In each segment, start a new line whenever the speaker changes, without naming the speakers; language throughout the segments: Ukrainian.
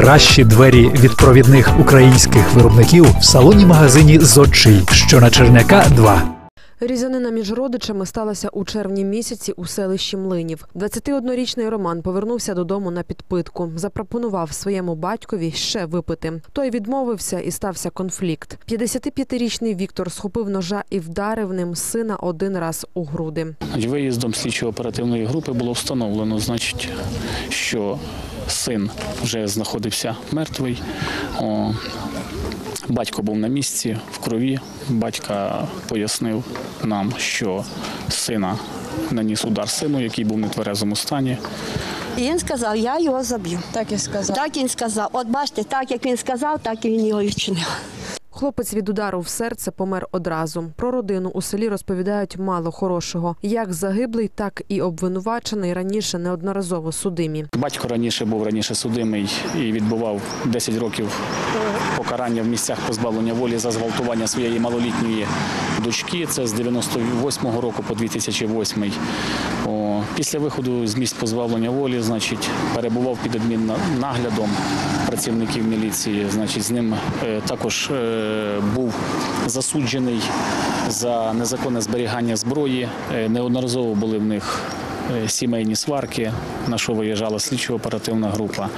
Кращі двері від провідних українських виробників в салоні магазині Зодчий, що на Черняка 2.
Різанина між родичами сталася у червні місяці у селищі Млинів. 21-річний Роман повернувся додому на підпитку. Запропонував своєму батькові ще випити. Той відмовився і стався конфлікт. 55-річний Віктор схопив ножа і вдарив ним сина один раз у груди.
Виїздом слідчо-оперативної групи було встановлено, значить, що син вже знаходився мертвий. О, батько був на місці в крові. Батька пояснив нам, що сина наніс удар сину, який був в нетверезому стані.
І він сказав, я його заб'ю.
Так і сказав.
Так він сказав. От бачите, так як він сказав, так і він його і вчинив.
Хлопець від удару в серце помер одразу. Про родину у селі розповідають мало хорошого. Як загиблий, так і обвинувачений раніше неодноразово судимі.
Батько раніше був раніше судимий і відбував 10 років покарання в місцях позбавлення волі за зґвалтування своєї малолітньої дочки. Це з 98-го року по 2008. Після виходу з місць позбавлення волі, значить, перебував під адміннаглядом працівників міліції. Значить, з ним е, також е, був засуджений за незаконне зберігання зброї. Е, неодноразово були в них сімейні сварки, на що виїжджала слідчо-оперативна група,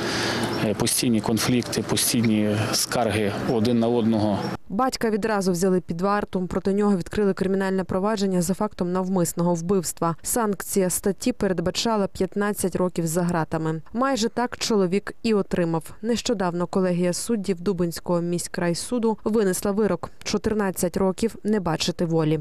постійні конфлікти, постійні скарги один на одного.
Батька відразу взяли під варту. Проти нього відкрили кримінальне провадження за фактом навмисного вбивства. Санкція статті передбачала 15 років за ґратами. Майже так чоловік і отримав. Нещодавно колегія суддів Дубинського міськрайсуду винесла вирок 14 років не бачити волі.